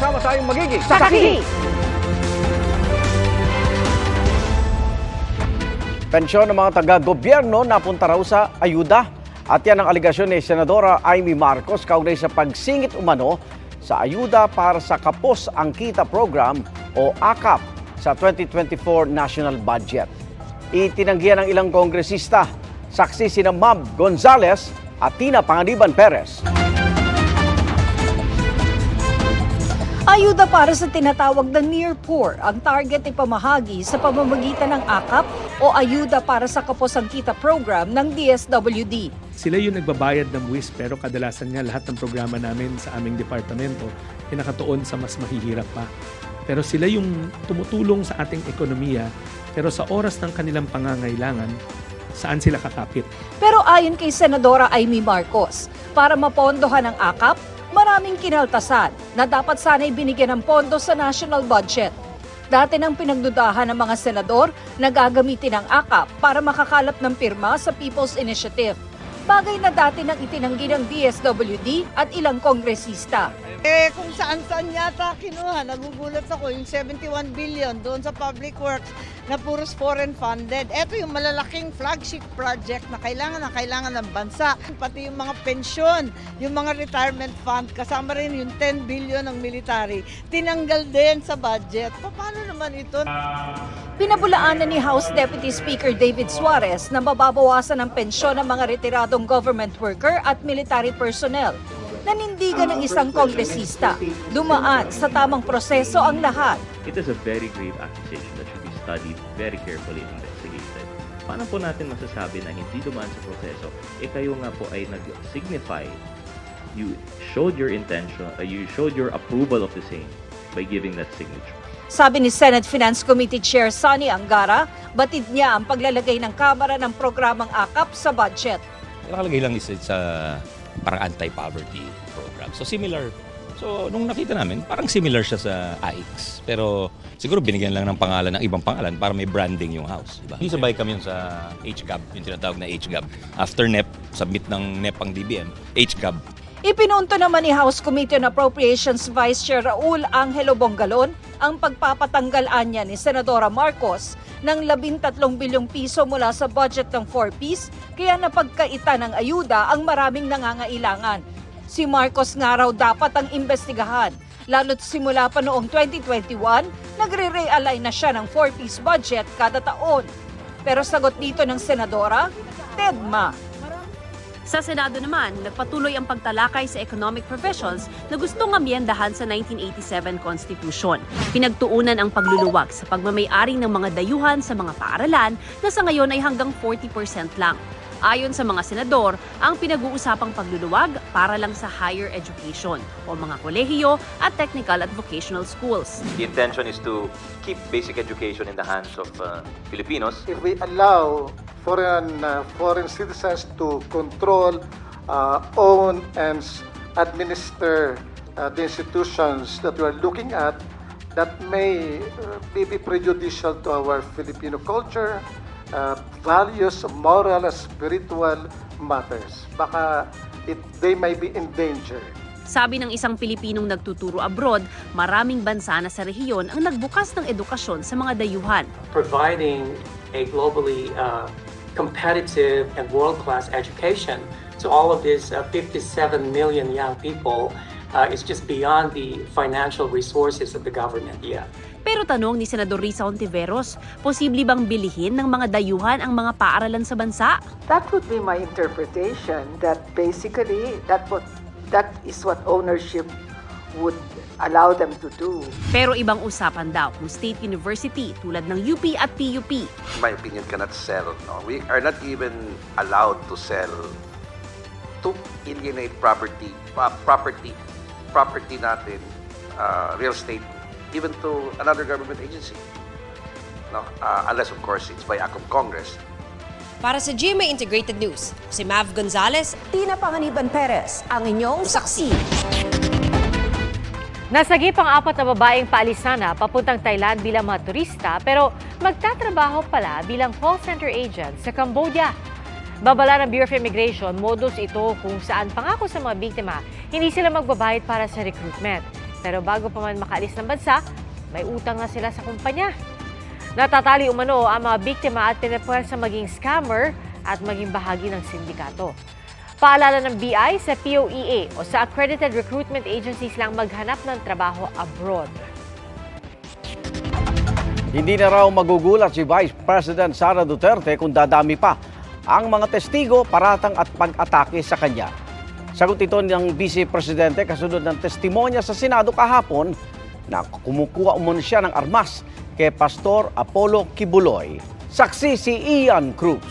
kasama tayong magiging Saksi! Pensyon ng mga taga-gobyerno napunta raw sa ayuda. At yan ang aligasyon ni Senadora Amy Marcos kaugnay sa pagsingit umano sa ayuda para sa Kapos ang Kita Program o AKAP sa 2024 National Budget. Itinanggihan ng ilang kongresista, saksi sina Mab Gonzales at Tina Panganiban Perez. Ayuda para sa tinatawag na near poor ang target ipamahagi sa pamamagitan ng AKAP o Ayuda para sa Kaposang Kita program ng DSWD. Sila yung nagbabayad ng WIS pero kadalasan nga lahat ng programa namin sa aming departamento ay nakatuon sa mas mahihirap pa. Pero sila yung tumutulong sa ating ekonomiya pero sa oras ng kanilang pangangailangan, saan sila kakapit? Pero ayon kay Senadora Amy Marcos, para mapondohan ang AKAP, maraming kinaltasan na dapat sana'y binigyan ng pondo sa national budget. Dati nang pinagdudahan ng mga senador na gagamitin ang AKAP para makakalap ng pirma sa People's Initiative. Bagay na dati nang itinanggi ng DSWD at ilang kongresista. Eh, kung saan-saan yata kinuha, nagugulat ako yung 71 billion doon sa public works na puros foreign funded. Ito yung malalaking flagship project na kailangan na kailangan ng bansa. Pati yung mga pensyon, yung mga retirement fund, kasama rin yung 10 billion ng military, tinanggal din sa budget. Pa- Paano naman ito? Pinabulaanan ni House Deputy Speaker David Suarez na mababawasan ang pensyon ng mga retiradong government worker at military personnel. Nanindigan ng isang kongresista. Dumaan sa tamang proseso ang lahat. It is a very grave accusation that should be studied very carefully and investigated. Paano po natin masasabi na hindi dumaan sa proseso? Eh kayo nga po ay nag-signify, you showed your intention, uh, you showed your approval of the same by giving that signature. Sabi ni Senate Finance Committee Chair Sonny Angara, batid niya ang paglalagay ng Kamara ng programang AKAP sa budget. nakalagay lang isa sa parang anti-poverty program. So similar. So nung nakita namin, parang similar siya sa AIX. Pero siguro binigyan lang ng pangalan ng ibang pangalan para may branding yung house. Diba? Yung sabay kami yun sa HGAB, yung tinatawag na HGAB. After NEP, submit ng NEP ang DBM, HGAB. Ipinunto naman ni House Committee on Appropriations Vice Chair Raul Angelo Bongalon ang pagpapatanggal anya ni Senadora Marcos ng 13 bilyong piso mula sa budget ng 4Ps kaya napagkaita ng ayuda ang maraming nangangailangan. Si Marcos nga raw dapat ang imbestigahan lalo't simula pa noong 2021 nagre-realign na siya ng 4Ps budget kada taon. Pero sagot dito ng Senadora, Tedma. Sa Senado naman, nagpatuloy ang pagtalakay sa economic professions na gustong amyendahan sa 1987 Constitution. Pinagtuunan ang pagluluwag sa pagmamayari ng mga dayuhan sa mga paaralan na sa ngayon ay hanggang 40% lang. Ayon sa mga senador, ang pinag-uusapang pagluluwag para lang sa higher education o mga kolehiyo at technical at vocational schools. The intention is to keep basic education in the hands of uh, Filipinos. if we allow foreign uh, foreign citizens to control, uh, own, and administer uh, the institutions that we are looking at, that may uh, be be prejudicial to our Filipino culture, uh, values, moral, and spiritual matters. Baka it, they may be endangered. Sabi ng isang Pilipinong nagtuturo abroad, maraming bansa na sa rehiyon ang nagbukas ng edukasyon sa mga dayuhan. providing a globally uh, competitive and world-class education to all of these uh, 57 million young people uh, is just beyond the financial resources of the government yet. Pero tanong ni Senador Risa Ontiveros, posible bang bilihin ng mga dayuhan ang mga paaralan sa bansa? That would be my interpretation that basically that what that is what ownership would allow them to do. Pero ibang usapan daw kung state university tulad ng UP at PUP my opinion, cannot sell. No? We are not even allowed to sell to alienate property, uh, property, property natin, uh, real estate, even to another government agency. No? Uh, unless, of course, it's by act of Congress. Para sa GMA Integrated News, si Mav Gonzalez, Tina Panganiban Perez, ang inyong saksi. Nasagip ang apat na babaeng paalisana papuntang Thailand bilang mga turista pero magtatrabaho pala bilang call center agent sa Cambodia. Babala ng Bureau of Immigration, modus ito kung saan pangako sa mga biktima, hindi sila magbabayad para sa recruitment. Pero bago pa man makaalis ng bansa, may utang na sila sa kumpanya. Natatali umano ang mga biktima at pinapwersa maging scammer at maging bahagi ng sindikato. Paalala ng BI sa POEA o sa accredited recruitment agencies lang maghanap ng trabaho abroad. Hindi na raw magugulat si Vice President Sara Duterte kung dadami pa ang mga testigo, paratang at pag-atake sa kanya. Sagot ito ng Vice Presidente kasunod ng testimonya sa Senado kahapon na kumukuha umano siya ng armas kay Pastor Apollo Kibuloy. Saksi si Ian Cruz.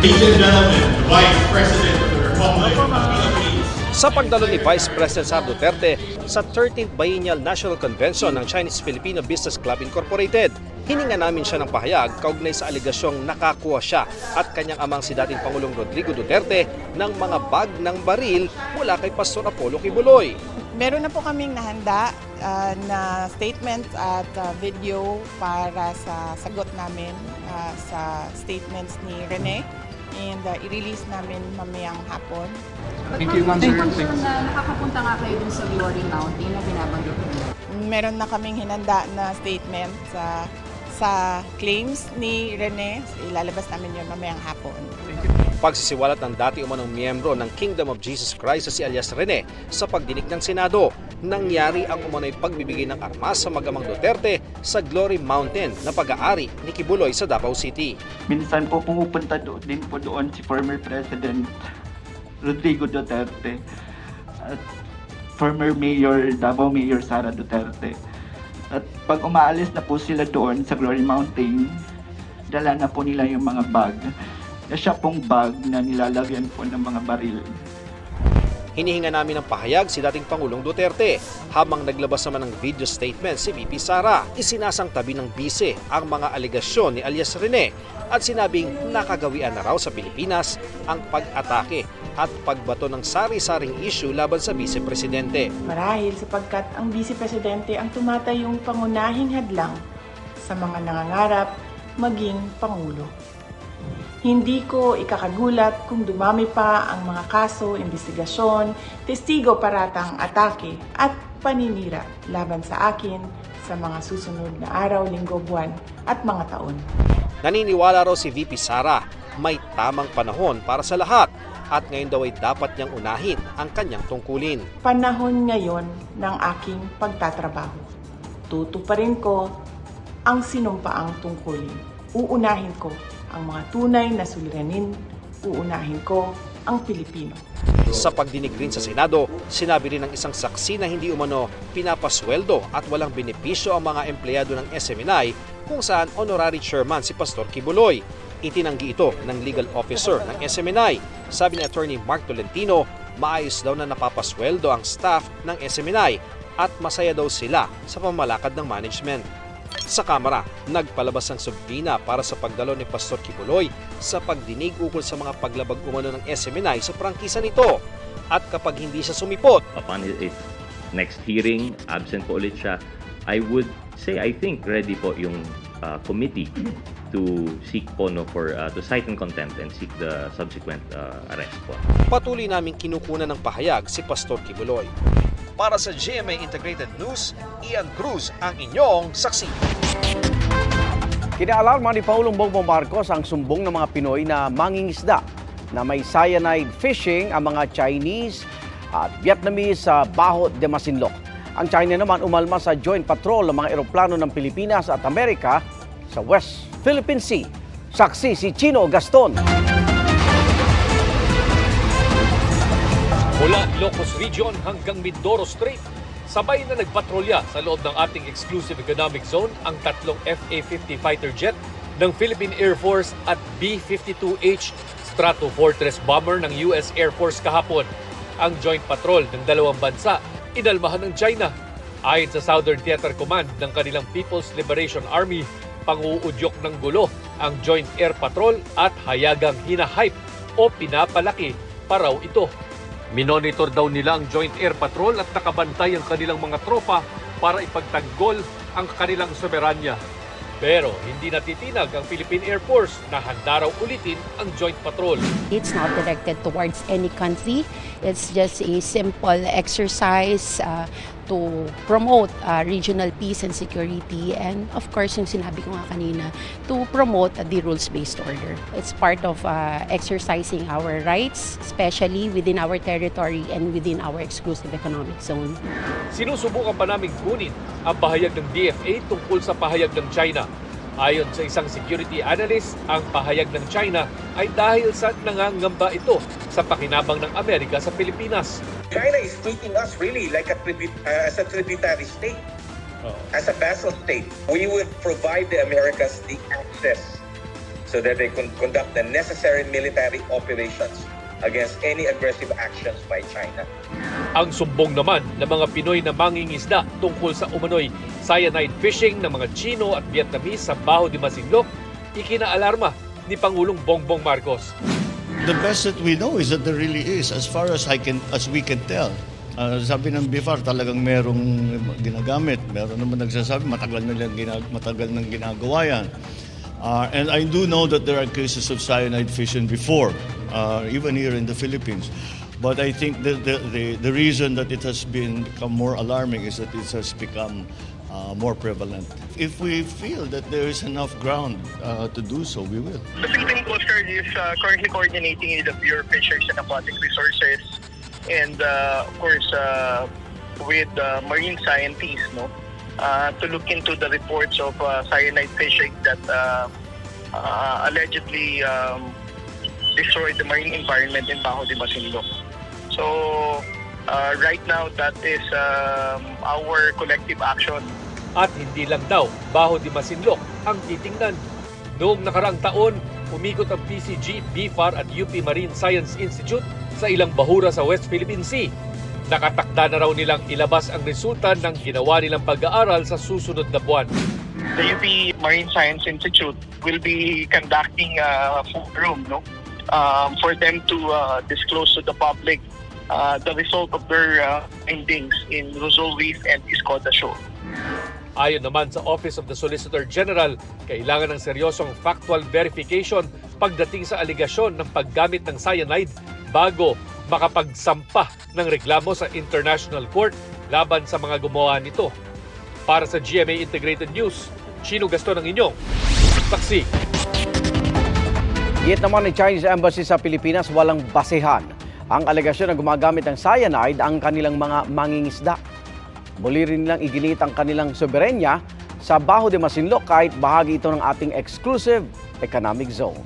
Ladies and gentlemen, the Vice President of the Republic of the Philippines. Sa pagdalo ni Vice President Sara Duterte sa 13th Biennial National Convention ng Chinese-Filipino Business Club Incorporated, hininga namin siya ng pahayag kaugnay sa aligasyong nakakuha siya at kanyang amang si dating Pangulong Rodrigo Duterte ng mga bag ng baril mula kay Pastor Apollo Kibuloy. Meron na po kaming nahanda ah, na statement at ah, video para sa sagot namin ah, sa statements ni Rene and ah, i-release namin mamayang hapon. Thank you, ma'am, sir. na nakakapunta nga kayo dun sa Glory Mountain na binabanggit niyo. Meron na kaming hinanda na statement sa sa claims ni Rene. Ilalabas namin yun mamayang hapon. Pagsisiwalat ng dati umanong miyembro ng Kingdom of Jesus Christ sa si alias Rene sa pagdinig ng Senado, nangyari ang umano'y pagbibigay ng armas sa magamang Duterte sa Glory Mountain na pag-aari ni Kibuloy sa Davao City. Minsan po pumupunta doon din po doon si former President Rodrigo Duterte at former Mayor Davao Mayor Sara Duterte. At pag umaalis na po sila doon sa Glory Mountain, dala na po nila yung mga bag. Na siya pong bag na nilalagyan po ng mga baril. Hinihinga namin ng pahayag si dating Pangulong Duterte. Habang naglabas naman ng video statement si VP Sara, isinasang tabi ng bise ang mga aligasyon ni alias Rene at sinabing nakagawian na raw sa Pilipinas ang pag-atake at pagbato ng sari-saring issue laban sa Vice Presidente. Marahil sapagkat ang Vice Presidente ang tumatayong pangunahing hadlang sa mga nangangarap maging Pangulo. Hindi ko ikakagulat kung dumami pa ang mga kaso, investigasyon, testigo paratang atake at paninira laban sa akin sa mga susunod na araw, linggo, buwan at mga taon. Naniniwala raw si VP Sara, may tamang panahon para sa lahat at ngayon daw ay dapat niyang unahin ang kanyang tungkulin. Panahon ngayon ng aking pagtatrabaho. Tutuparin ko ang sinumpaang tungkulin. Uunahin ko ang mga tunay na suliranin. Uunahin ko ang Pilipino. Sa pagdinig rin sa Senado, sinabi rin ng isang saksi na hindi umano pinapasweldo at walang benepisyo ang mga empleyado ng SMNI kung saan honorary chairman si Pastor Kibuloy. Itinanggi ito ng legal officer ng SMNI. Sabi ni Attorney Mark Tolentino, maayos daw na napapasweldo ang staff ng SMNI at masaya daw sila sa pamalakad ng management. Sa Kamara, nagpalabas ng subpina para sa pagdalo ni Pastor Kibuloy sa pagdinig ukol sa mga paglabag umano ng SMNI sa prangkisa nito. At kapag hindi siya sumipot, Upon its next hearing, absent po ulit siya, I would say I think ready po yung uh, committee to seek po no for uh, to cite in contempt and seek the subsequent uh, arrest po. patuloy naming kinukunan ng pahayag si Pastor Kibuloy. Para sa GMA Integrated News, Ian Cruz ang inyong saksi. Kinaalarma ni Paulong Bongbong Marcos ang sumbong ng mga Pinoy na mangingisda na may cyanide fishing ang mga Chinese at Vietnamese sa Baho de Masinloc. Ang China naman umalma sa joint patrol ng mga eroplano ng Pilipinas at Amerika sa West Philippine Sea. Saksi si Chino Gaston. Mula Ilocos Region hanggang Mindoro Strait, sabay na nagpatrolya sa loob ng ating exclusive economic zone ang tatlong FA-50 fighter jet ng Philippine Air Force at B-52H Stratofortress bomber ng US Air Force kahapon. Ang joint patrol ng dalawang bansa, inalmahan ng China. Ayon sa Southern Theater Command ng kanilang People's Liberation Army, panguudyok ng gulo ang Joint Air Patrol at hayagang hinahype o pinapalaki pa raw ito. Minonitor daw nila ang Joint Air Patrol at nakabantay ang kanilang mga tropa para ipagtanggol ang kanilang soberanya. Pero hindi natitinag ang Philippine Air Force na handa raw ulitin ang Joint Patrol. It's not directed towards any country. It's just a simple exercise uh, to promote uh, regional peace and security and of course yung sinabi ko nga kanina to promote uh, the rules-based order. It's part of uh, exercising our rights, especially within our territory and within our exclusive economic zone. Sinusubukan pa naming kunin ang pahayag ng DFA tungkol sa pahayag ng China. Ayon sa isang security analyst, ang pahayag ng China ay dahil sa nangangamba ito sa pakinabang ng Amerika sa Pilipinas. China is treating us really like a tribute, uh, as a tributary state, as a vassal state. We would provide the Americas the access so that they can conduct the necessary military operations against any aggressive actions by China. Ang sumbong naman ng mga Pinoy na mangingisda tungkol sa umano'y cyanide fishing ng mga Chino at Vietnamese sa Baho de Masinloc, ikinaalarma ni Pangulong Bongbong Marcos. The best that we know is that there really is, as far as I can, as we can tell. Uh, sabi ng BIFAR, talagang merong ginagamit. Meron naman nagsasabi, matagal na lang ginag matagal nang ginagawa yan. Uh, and I do know that there are cases of cyanide fishing before, uh, even here in the Philippines. But I think the, the, the, the reason that it has been become more alarming is that it has become uh, more prevalent. If we feel that there is enough ground uh, to do so, we will. The Philippine Coast Guard is uh, currently coordinating with the Bureau of Fisheries and Aquatic Resources and uh, of course uh, with uh, marine scientists no, uh, to look into the reports of uh, cyanide fishing that uh, uh, allegedly um, destroyed the marine environment in Bajo de Masinloc. So uh, right now that is um, our collective action At hindi lang daw Baho de Masinloc ang titingnan. Noong nakaraang taon, umikot ang PCG, BFAR at UP Marine Science Institute sa ilang bahura sa West Philippine Sea. Nakatakda na raw nilang ilabas ang resulta ng ginawa nilang pag-aaral sa susunod na buwan. the UP Marine Science Institute will be conducting a forum no, um, for them to uh, disclose to the public uh, the result of their uh, findings in Rosal Reef and Escoda Shoal. Ayon naman sa Office of the Solicitor General, kailangan ng seryosong factual verification pagdating sa aligasyon ng paggamit ng cyanide bago makapagsampa ng reklamo sa International Court laban sa mga gumawa nito. Para sa GMA Integrated News, Chino Gaston ang inyong taksi. Git naman ni Chinese Embassy sa Pilipinas walang basehan ang alegasyon na gumagamit ng cyanide ang kanilang mga mangingisda. Muli rin nilang iginit ang kanilang soberenya sa Baho de Masinloc kahit bahagi ito ng ating exclusive economic zone.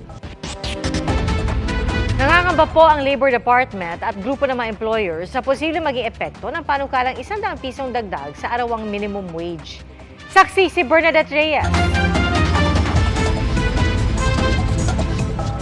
Nangangamba po ang Labor Department at grupo ng mga employers sa posibleng maging epekto ng panukalang 100 pisong dagdag sa arawang minimum wage. Saksi si Bernadette Reyes.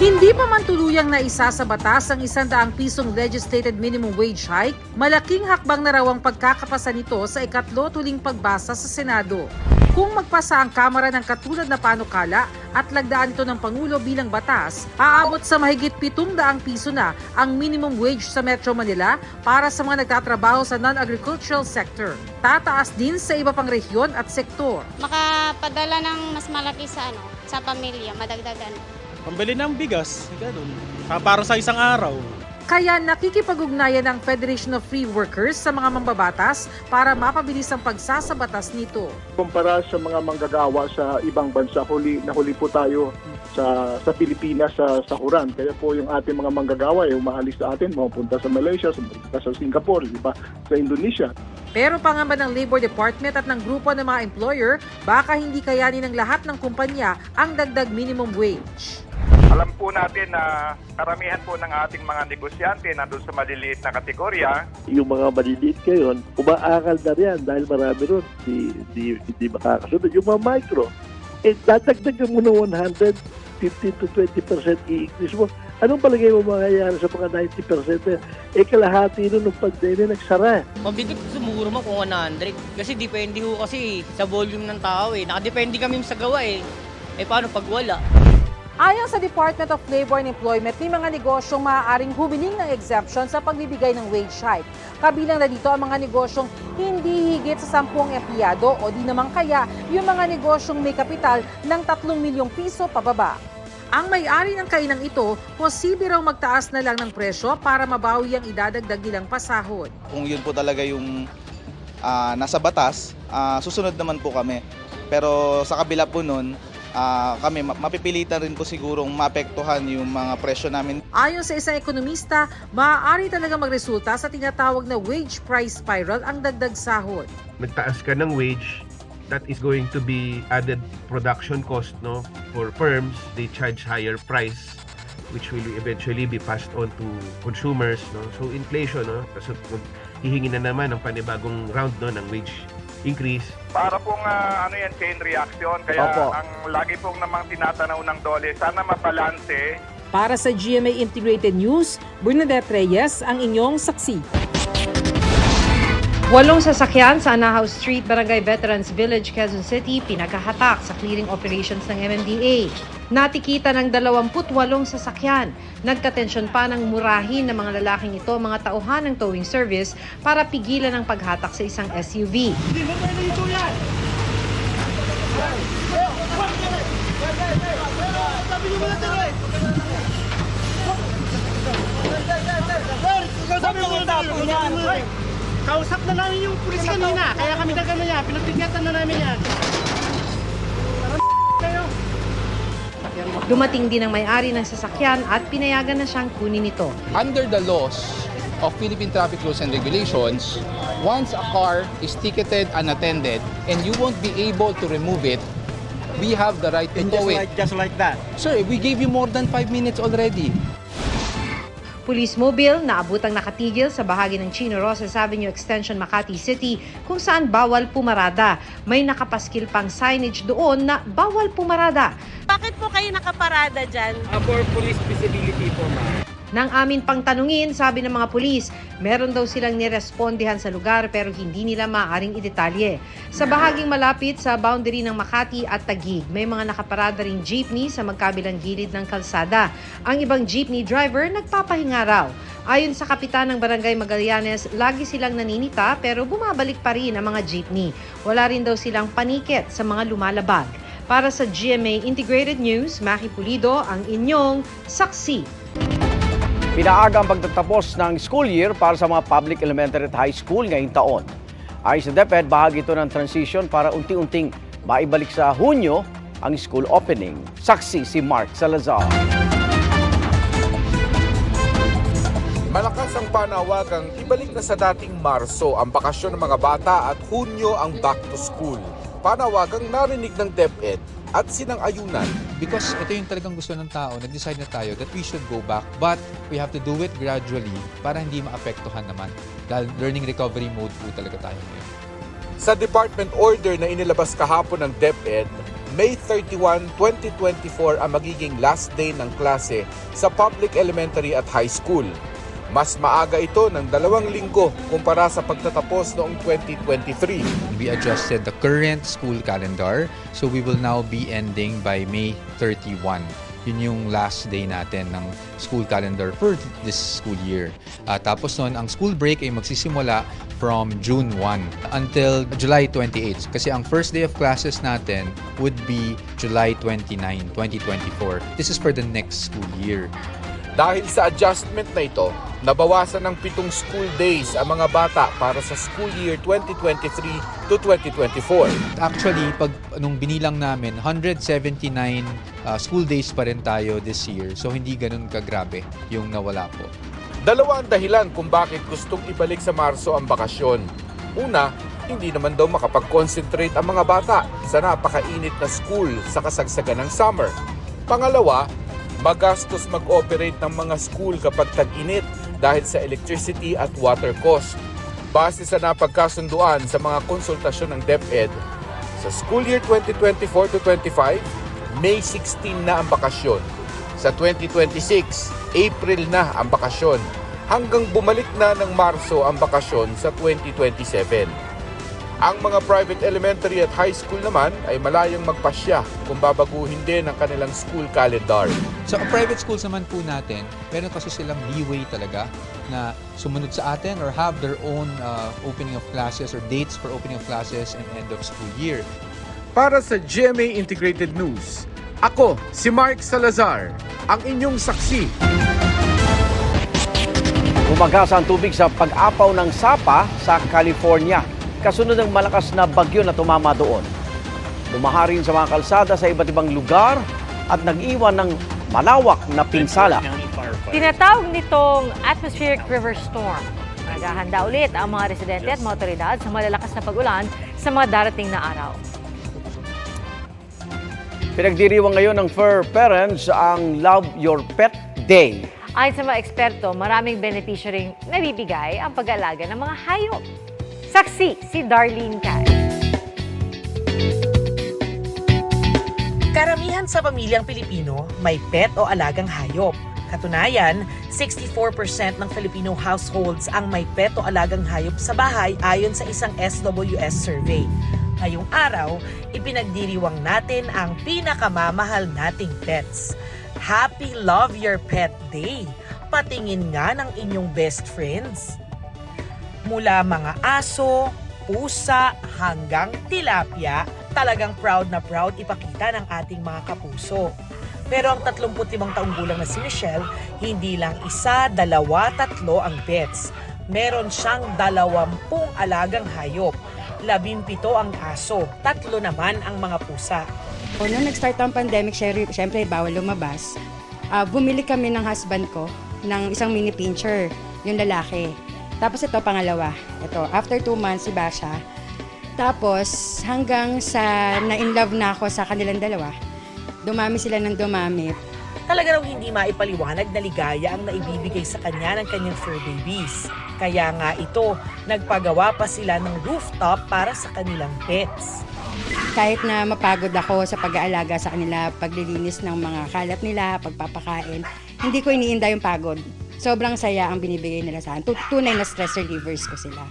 Hindi pa man tuluyang naisa sa batas ang 100 pisong legislated minimum wage hike, malaking hakbang na raw ang pagkakapasa nito sa ikatlo tuling pagbasa sa Senado. Kung magpasa ang Kamara ng katulad na panukala at lagdaan ito ng Pangulo bilang batas, aabot sa mahigit 700 piso na ang minimum wage sa Metro Manila para sa mga nagtatrabaho sa non-agricultural sector. Tataas din sa iba pang rehiyon at sektor. makapadala ng mas malaki sa ano sa pamilya, madagdagan. Pambili ng bigas, ganun. Ah, Para sa isang araw. Kaya nakikipag-ugnayan ng Federation of Free Workers sa mga mambabatas para mapabilis ang pagsasabatas nito. kumpara sa mga manggagawa sa ibang bansa huli nahuli po tayo sa sa Pilipinas sa sakuran kaya po yung ating mga manggagawa ay umaalis sa atin mapunta sa Malaysia sa, sa Singapore di ba sa Indonesia Pero pangamba ng Labor Department at ng grupo ng mga employer, baka hindi kayanin ng lahat ng kumpanya ang dagdag minimum wage. Alam po natin na karamihan po ng ating mga negosyante nandun sa maliliit na kategorya. yung mga maliliit ngayon, umaakal na riyan dahil marami ron di, di, hindi makakasunod. Yung mga micro, eh, dadagdagan mo ng 100, 15 to 20% i-increase mo. Anong palagay mo mangyayari sa mga 90% na? Eh, kalahati nun nung pandemya nagsara. Mabigat sumuro mo kung 100. Kasi depende ho kasi sa volume ng tao eh. Nakadepende kami sa gawa eh. Eh paano pag wala? Ayon sa Department of Labor and Employment, may mga negosyong maaaring humiling ng exemption sa pagbibigay ng wage hike. Kabilang na dito ang mga negosyong hindi higit sa 10 empleyado o di naman kaya yung mga negosyong may kapital ng 3 milyong piso pababa. Ang may-ari ng kainang ito, posible raw magtaas na lang ng presyo para mabawi ang idadagdag nilang pasahod. kung yun po talaga yung ah, nasa batas, ah, susunod naman po kami. Pero sa kabila po nun, ah, kami ma- mapipilitan rin po sigurong maapektuhan yung mga presyo namin Ayon sa isang ekonomista, maaari talaga magresulta sa tinatawag na wage price spiral ang dagdag sahod. nagtaas ka ng wage, that is going to be added production cost no for firms they charge higher price which will eventually be passed on to consumers no so inflation no kasi hihingi na naman ng panibagong round no ng wage increase Para pong ah, ano yan, chain reaction. Kaya Opo. ang lagi pong namang tinatanaw ng Dole, sana mabalanse Para sa GMA Integrated News, Bernadette Reyes ang inyong saksi. Walong sasakyan sa Anahaw Street, Barangay Veterans Village, Quezon City, pinagkahatak sa clearing operations ng MMDA. Natikita ng 28 sasakyan. Nagkatensyon pa ng murahin ng mga lalaking ito mga tauhan ng towing service para pigilan ang paghatak sa isang SUV. Kausap na namin yung pulis kanina, kaya kami na gano'n yan, pinagbigyan na namin yan. Dumating din ang may-ari ng sasakyan at pinayagan na siyang kunin ito. under the laws of Philippine traffic rules and regulations, once a car is ticketed unattended and you won't be able to remove it, we have the right to tow it. just like that. Sir, we gave you more than five minutes already. Police Mobile na abutang nakatigil sa bahagi ng Chino Rosas Avenue Extension, Makati City kung saan bawal pumarada. May nakapaskil pang signage doon na bawal pumarada. Bakit po kayo nakaparada dyan? for police visibility po, ma'am. Nang amin pang tanungin, sabi ng mga pulis, meron daw silang nirespondihan sa lugar pero hindi nila maaaring idetalye. Sa bahaging malapit sa boundary ng Makati at Taguig, may mga nakaparada ring jeepney sa magkabilang gilid ng kalsada. Ang ibang jeepney driver nagpapahinga raw. Ayon sa kapitan ng Barangay Magallanes, lagi silang naninita pero bumabalik pa rin ang mga jeepney. Wala rin daw silang panikit sa mga lumalabag. Para sa GMA Integrated News, Maki Pulido, ang inyong saksi. Pinaaga ang pagtatapos ng school year para sa mga public elementary at high school ngayong taon. Ayon sa DepEd, bahagi ito ng transition para unti-unting maibalik sa Hunyo ang school opening. Saksi si Mark Salazar. Malakas ang panawagang ibalik na sa dating Marso ang bakasyon ng mga bata at Hunyo ang back to school. Panawagang narinig ng DepEd at sinang-ayunan. Because ito yung talagang gusto ng tao, nag-decide na tayo that we should go back. But we have to do it gradually para hindi maapektuhan naman. Dahil learning recovery mode po talaga tayo ngayon. Sa department order na inilabas kahapon ng DepEd, May 31, 2024 ang magiging last day ng klase sa public elementary at high school. Mas maaga ito ng dalawang linggo kumpara sa pagtatapos noong 2023. We adjusted the current school calendar. So we will now be ending by May 31. Yun yung last day natin ng school calendar for this school year. Ah, tapos nun, ang school break ay magsisimula from June 1 until July 28. Kasi ang first day of classes natin would be July 29, 2024. This is for the next school year. Dahil sa adjustment na ito, nabawasan ng pitong school days ang mga bata para sa school year 2023 to 2024. Actually, pag nung binilang namin, 179 uh, school days pa rin tayo this year. So hindi ganun kagrabe yung nawala po. Dalawa ang dahilan kung bakit gustong ibalik sa Marso ang bakasyon. Una, hindi naman daw makapag-concentrate ang mga bata sa napakainit na school sa kasagsagan ng summer. Pangalawa, magastos mag-operate ng mga school kapag tag-init dahil sa electricity at water cost. Base sa napagkasunduan sa mga konsultasyon ng DepEd, sa school year 2024 to 25, May 16 na ang bakasyon. Sa 2026, April na ang bakasyon. Hanggang bumalik na ng Marso ang bakasyon sa 2027. Ang mga private elementary at high school naman ay malayang magpasya kung babaguhin din ang kanilang school calendar. So, ang private schools naman po natin, meron kasi silang leeway talaga na sumunod sa atin or have their own uh, opening of classes or dates for opening of classes and end of school year. Para sa GMA Integrated News, ako si Mark Salazar, ang inyong saksi. Umagasa ang tubig sa pag-apaw ng sapa sa California. Kasunod ng malakas na bagyo na tumama doon. Bumaha rin sa mga kalsada sa iba't ibang lugar at nag-iwan ng malawak na pinsala. Tinatawag nitong atmospheric river storm. Naghahanda ulit ang mga residente at mga otoridad sa malalakas na pag-ulan sa mga darating na araw. Pinagdiriwang ngayon ng fur parents ang Love Your Pet Day. Ayon sa mga eksperto, maraming benepisyo ring nabibigay ang pag-aalaga ng mga hayop. Saksi si Darlene Kai. Karamihan sa pamilyang Pilipino may pet o alagang hayop. Katunayan, 64% ng Filipino households ang may pet o alagang hayop sa bahay ayon sa isang SWS survey. Ngayong araw, ipinagdiriwang natin ang pinakamamahal nating pets. Happy Love Your Pet Day! Patingin nga ng inyong best friends. Mula mga aso, pusa, hanggang tilapia, talagang proud na proud ipakita ng ating mga kapuso. Pero ang 35 taong gulang na si Michelle, hindi lang isa, dalawa, tatlo ang pets. Meron siyang dalawampung alagang hayop. Labimpito ang aso, tatlo naman ang mga pusa. O, nung nag-start ang pandemic, syempre, bawal lumabas. Ah, bumili kami ng husband ko ng isang mini pincher, yung lalaki. Tapos ito, pangalawa. Ito, after two months, si Basha. Tapos, hanggang sa na-in-love na ako sa kanilang dalawa, dumami sila ng dumami. Talaga raw hindi maipaliwanag na ligaya ang naibibigay sa kanya ng kanyang fur babies. Kaya nga ito, nagpagawa pa sila ng rooftop para sa kanilang pets. Kahit na mapagod ako sa pag-aalaga sa kanila, paglilinis ng mga kalat nila, pagpapakain, hindi ko iniinda yung pagod. Sobrang saya ang binibigay nila sa akin. Tu- Tunay na stress relievers ko sila.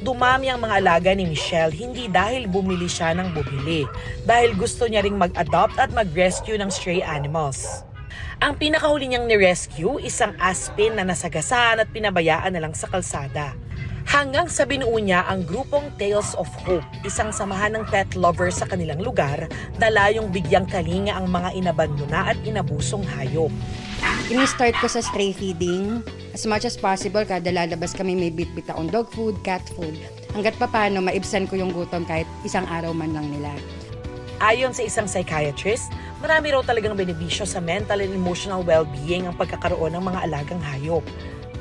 Dumami ang mga alaga ni Michelle hindi dahil bumili siya ng bumili, dahil gusto niya ring mag-adopt at mag-rescue ng stray animals. Ang pinakahuli niyang ni-rescue, isang aspin na nasagasaan at pinabayaan na lang sa kalsada. Hanggang sa binuo niya ang grupong Tales of Hope, isang samahan ng pet lovers sa kanilang lugar, dala yung bigyang kalinga ang mga inabandona at inabusong hayop. Ini-start ko sa stray feeding. As much as possible, kada lalabas kami may bit-bit akong dog food, cat food. Hanggat pa paano, maibsan ko yung gutom kahit isang araw man lang nila. Ayon sa isang psychiatrist, marami raw talagang benepisyo sa mental and emotional well-being ang pagkakaroon ng mga alagang hayop.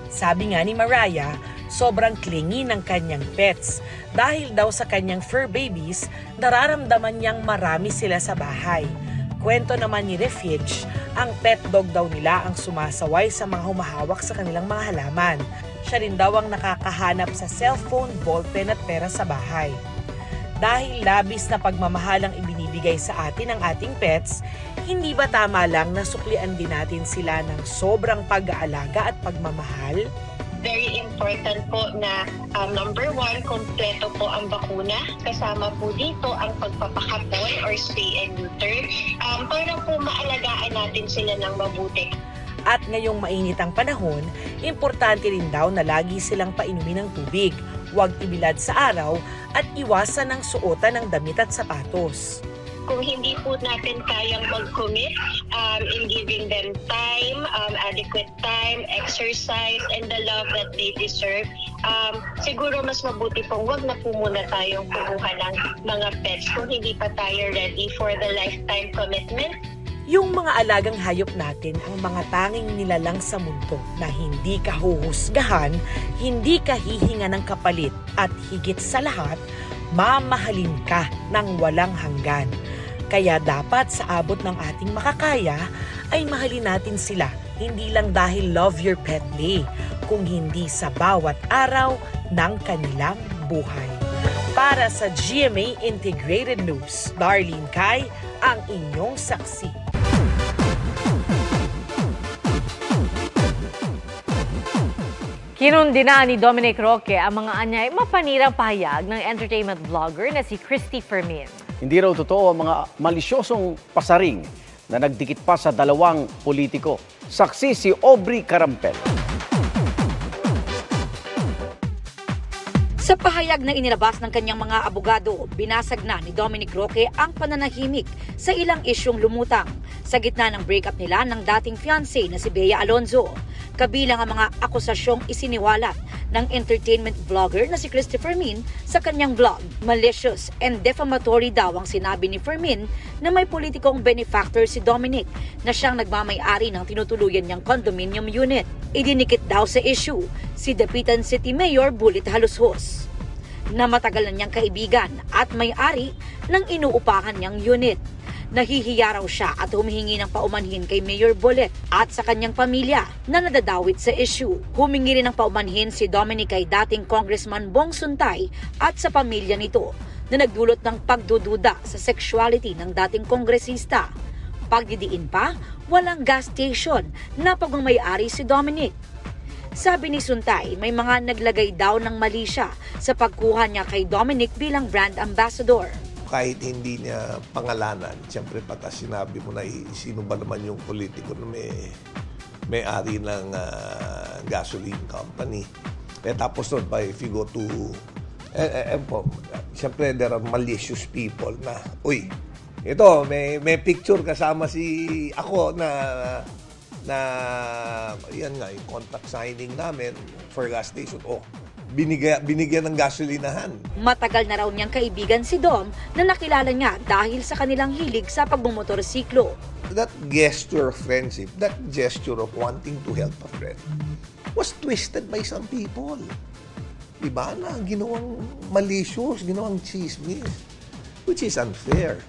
Sabi nga ni Mariah, sobrang clingy ng kanyang pets. Dahil daw sa kanyang fur babies, nararamdaman niyang marami sila sa bahay. Kwento naman ni Refuge, ang pet dog daw nila ang sumasaway sa mga humahawak sa kanilang mga halaman. Siya rin daw ang nakakahanap sa cellphone, ballpen at pera sa bahay. Dahil labis na pagmamahal ang ibinibigay sa atin ng ating pets, hindi ba tama lang na suklian din natin sila ng sobrang pag-aalaga at pagmamahal? Very important po na um, number one, kompleto po ang bakuna. Kasama po dito ang pagpapakapon or spay and neuter um, para po maalagaan natin sila ng mabuti. At ngayong mainit ang panahon, importante rin daw na lagi silang painumin ng tubig, huwag ibilad sa araw at iwasan ng suotan ng damit at sapatos. Kung hindi po natin kayang mag-commit um, in giving them time, um, adequate time, exercise, and the love that they deserve, um, siguro mas mabuti pong wag na po muna tayong kumuha ng mga pets kung hindi pa tayo ready for the lifetime commitment. Yung mga alagang hayop natin ang mga tanging nilalang sa mundo na hindi ka huhusgahan, hindi ka hihinga ng kapalit at higit sa lahat, mamahalin ka ng walang hanggan. Kaya dapat sa abot ng ating makakaya ay mahalin natin sila hindi lang dahil Love Your Pet Day, kung hindi sa bawat araw ng kanilang buhay. Para sa GMA Integrated News, Darlene Kai, ang inyong saksi. Kinundina ni Dominic Roque ang mga anyay mapanirang pahayag ng entertainment vlogger na si Christy Fermin. Hindi raw totoo ang mga malisyosong pasaring na nagdikit pa sa dalawang politiko. Saksi si Aubrey Carampel. Sa pahayag na inilabas ng kanyang mga abogado, binasag na ni Dominic Roque ang pananahimik sa ilang isyong lumutang sa gitna ng breakup nila ng dating fiancé na si Bea Alonzo. Kabilang ang mga akusasyong isiniwalat ng entertainment vlogger na si Christopher Min sa kanyang vlog. Malicious and defamatory daw ang sinabi ni Fermin na may politikong benefactor si Dominic na siyang nagmamay-ari ng tinutuluyan niyang condominium unit. Idinikit daw sa issue si Dapitan City Mayor Bulit Halushos na matagal na niyang kaibigan at may-ari ng inuupahan niyang unit. Nahihiya raw siya at humihingi ng paumanhin kay Mayor Bullet at sa kanyang pamilya na nadadawit sa issue. Humingi rin ng paumanhin si Dominic kay dating Congressman Bong Suntay at sa pamilya nito na nagdulot ng pagdududa sa sexuality ng dating kongresista. Pagdidiin pa, walang gas station na pagmamayari si Dominic. Sabi ni Suntay, may mga naglagay daw ng mali siya sa pagkuha niya kay Dominic bilang brand ambassador. Kahit hindi niya pangalanan, siyempre pagka sinabi mo na eh, sino ba naman yung politiko na may may-ari ng ah, gasoline company. Eh tapos doon pa, if you go to, eh, eh, eh, po, siyempre there are malicious people na, uy, ito, may, may picture kasama si ako na na yan nga, yung contract signing namin for gas station. Oh, binigyan, binigyan ng gasolinahan. Matagal na raw niyang kaibigan si Dom na nakilala niya dahil sa kanilang hilig sa pagmumotorsiklo. that gesture of friendship, that gesture of wanting to help a friend, was twisted by some people. Diba? Na ginawang malicious, ginawang chismis, which is unfair.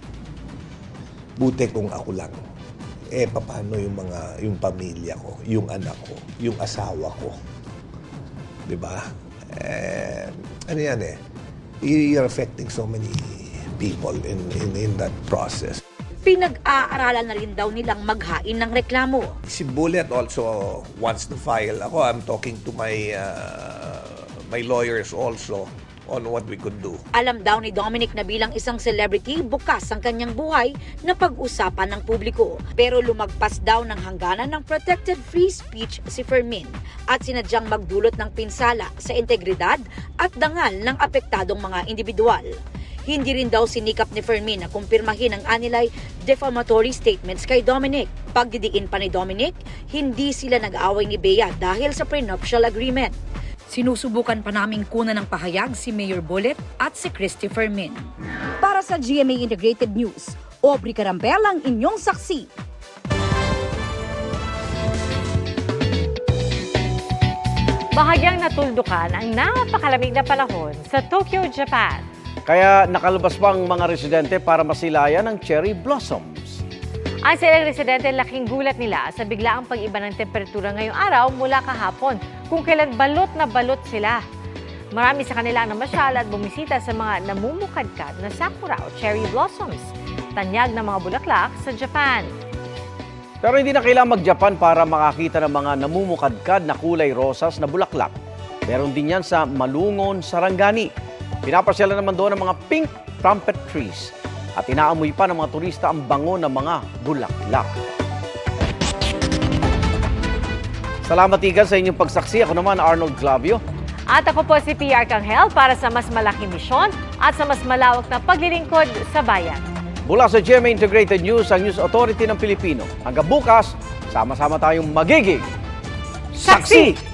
Buti kung ako lang. Eh, paano yung mga, yung pamilya ko, yung anak ko, yung asawa ko. Diba? Eh, ano yan eh, you're affecting so many people in, in, in that process. Pinag-aaralan na rin daw nilang maghain ng reklamo. Si Bullet also wants to file. Ako, I'm talking to my uh, my lawyers also on what we could do. Alam daw ni Dominic na bilang isang celebrity, bukas ang kanyang buhay na pag-usapan ng publiko. Pero lumagpas daw ng hangganan ng protected free speech si Fermin at sinadyang magdulot ng pinsala sa integridad at dangal ng apektadong mga individual. Hindi rin daw sinikap ni Fermin na kumpirmahin ang anilay defamatory statements kay Dominic. Pagdidiin pa ni Dominic, hindi sila nag-away ni Bea dahil sa prenuptial agreement. Sinusubukan pa naming kunan ng pahayag si Mayor Bullet at si Christopher Min. Para sa GMA Integrated News, Aubrey Carampel ang inyong saksi. Bahagyang natuldukan ang napakalamig na panahon sa Tokyo, Japan. Kaya nakalabas pa ang mga residente para masilayan ng cherry blossoms. Ang silang residente laking gulat nila sa biglaang pag-iba ng temperatura ngayong araw mula kahapon kung kailan balot na balot sila. Marami sa kanila ang namasyal at bumisita sa mga namumukadkad na sakura o cherry blossoms, tanyag ng mga bulaklak sa Japan. Pero hindi na kailangan mag-Japan para makakita ng mga namumukadkad na kulay rosas na bulaklak. Meron din yan sa Malungon, Sarangani. Pinapasyalan naman doon ang mga pink trumpet trees. At inaamoy pa ng mga turista ang bango ng mga bulaklak. Salamat Igan sa inyong pagsaksi. Ako naman Arnold Glavio. At ako po si PR Kanghel para sa mas malaking misyon at sa mas malawak na paglilingkod sa bayan. Mula sa GMA Integrated News, ang News Authority ng Pilipino. Hanggang bukas, sama-sama tayong magiging saksi!